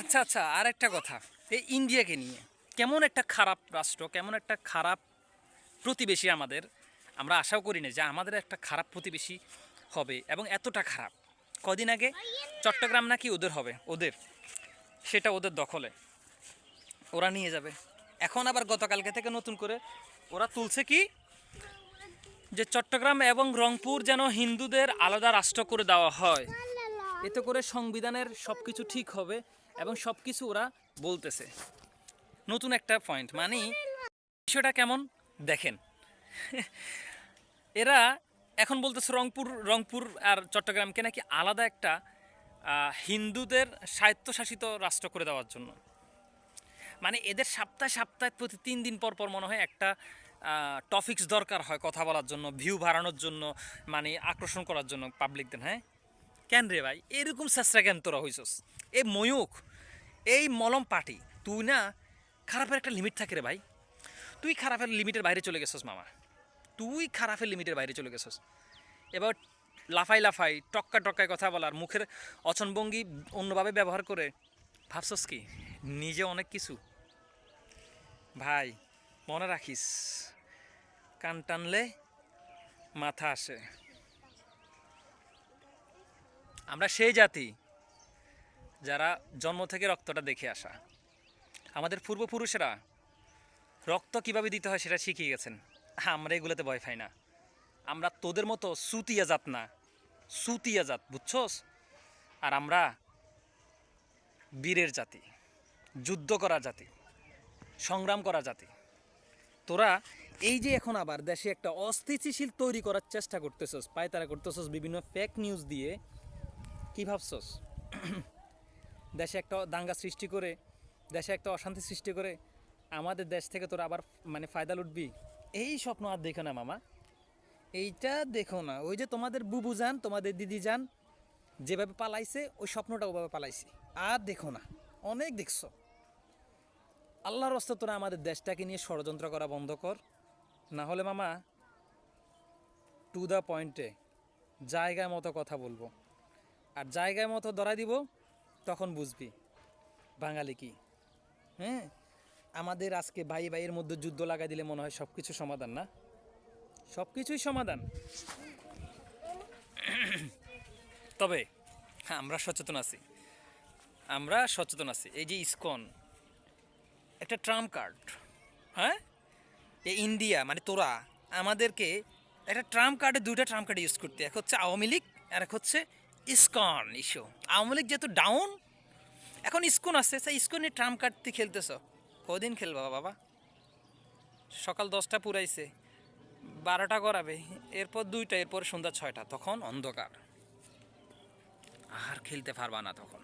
আচ্ছা আচ্ছা আর একটা কথা। এই ইন্ডিয়াকে নিয়ে কেমন একটা খারাপ রাষ্ট্র, কেমন একটা খারাপ প্রতিবেশী আমাদের, আমরা আশাও করি না যে আমাদের একটা খারাপ প্রতিবেশী হবে এবং এতটা খারাপ। কদিন আগে চট্টগ্রাম নাকি ওদের হবে, ওদের, সেটা ওদের দখলে। ওরা নিয়ে যাবে। এখন আবার গতকালকে থেকে নতুন করে ওরা তুলছে কি? যে চট্টগ্রাম এবং রংপুর যেন হিন্দুদের আলাদা রাষ্ট্র করে দেওয়া হয়। এতে করে সংবিধানের সব কিছু ঠিক হবে। এবং সব কিছু ওরা বলতেছে। নতুন একটা পয়েন্ট মানে বিষয়টা কেমন? দেখেন। এরা এখন বলতেছে রংপুর রংপুর আর চট্টগ্রামকে নাকি আলাদা একটা হিন্দুদের স্বায়ত্তশাসিত রাষ্ট্র করে দেওয়ার জন্য। মানে এদের সপ্তাহে সপ্তাহে প্রতি তিন দিন পর পর মনে হয় একটা টপিক্স দরকার হয় কথা বলার জন্য ভিউ বাড়ানোর জন্য মানে আকর্ষণ করার জন্য পাবলিকদের হ্যাঁ? কেন রে ভাই? এরকম চেষ্টা কেন তোরা হইছস? এই ময়ূক এই মলম পার্টি তুই না খারাপের একটা লিমিট থাকে রে ভাই। তুই খারাপের লিমিটের বাইরে চলে গেছস মামা। তুই খারাপের লিমিটের বাইরে চলে গেছস। এবার লাফাই লাফাই, টক্কা টক্কায় কথা বলার, মুখের অচনভঙ্গি অন্যভাবে ব্যবহার করে ভাবছস কি? নিজে অনেক কিছু। ভাই, মনে রাখিস, কান টানলে মাথা আসে। আমরা সেই জাতি যারা জন্ম থেকে রক্তটা দেখে আসা। আমাদের পূর্বপুরুষেরা রক্ত কীভাবে দিতে হয় সেটা শিখিয়ে গেছেন। আমরা এগুলোতে ভয় পাই না। আমরা তোদের মতো সুতিয়া জাত না। সুতিয়া জাত, বুঝছস? আর আমরা বীরের জাতি, যুদ্ধ করা জাতি, সংগ্রাম করা জাতি। তোরা এই যে এখন আবার দেশে একটা অস্থিতিশীল তৈরি করার চেষ্টা করতেছস, পায়তারা করতেছস বিভিন্ন ফেক নিউজ দিয়ে কি ভাবছস? দেশে একটা দাঙ্গা সৃষ্টি করে, দেশে একটা অশান্তি সৃষ্টি করে, আমাদের দেশ থেকে তোরা আবার মানে ফায়দা লুটবি? এই স্বপ্ন আর দেখো না মামা। এইটা দেখো না। ওই যে তোমাদের বুবু যান, তোমাদের দিদি যান, যেভাবে পালাইছে, ওই স্বপ্নটা ওভাবে পালাইছে। আর দেখো না, অনেক দেখছ। আল্লাহর রস্তে তোরা আমাদের দেশটাকে নিয়ে ষড়যন্ত্র করা বন্ধ কর। না হলে মামা টু দ্য পয়েন্টে জায়গায় মতো কথা বলব। আর জায়গায় মতো ধরাই দিব, তখন বুঝবি। বাঙালি কি? হ্যাঁ? আমাদের আজকে ভাই ভাইয়ের মধ্যে যুদ্ধ লাগাই দিলে মনে হয় সব কিছু সমাধান না? সব কিছুই সমাধান। তবে আমরা সচেতন আছি। আমরা সচেতন আছি। এই যে ইসকন, একটা ট্রাম্প কার্ড হ্যাঁ? এই ইন্ডিয়া মানে তোরা, আমাদেরকে একটা ট্রাম্প কার্ডে দুইটা ট্রাম্প কার্ড ইউজ করতে এক হচ্ছে আওয়ামী লীগ, আর এক হচ্ছে ইসকন ইস্যু। আওয়ামী লীগ যেহেতু ডাউন এখন ইস্কন আসছে সেই ইস্কনে ট্রাম্প কাটতে খেলতেছ। কদিন খেলবা বাবা? সকাল দশটা পুরাইছে, বারোটা করাবে এরপর দুইটা, এরপর সন্ধ্যা ছয়টা, তখন অন্ধকার। আর খেলতে পারবা না তখন।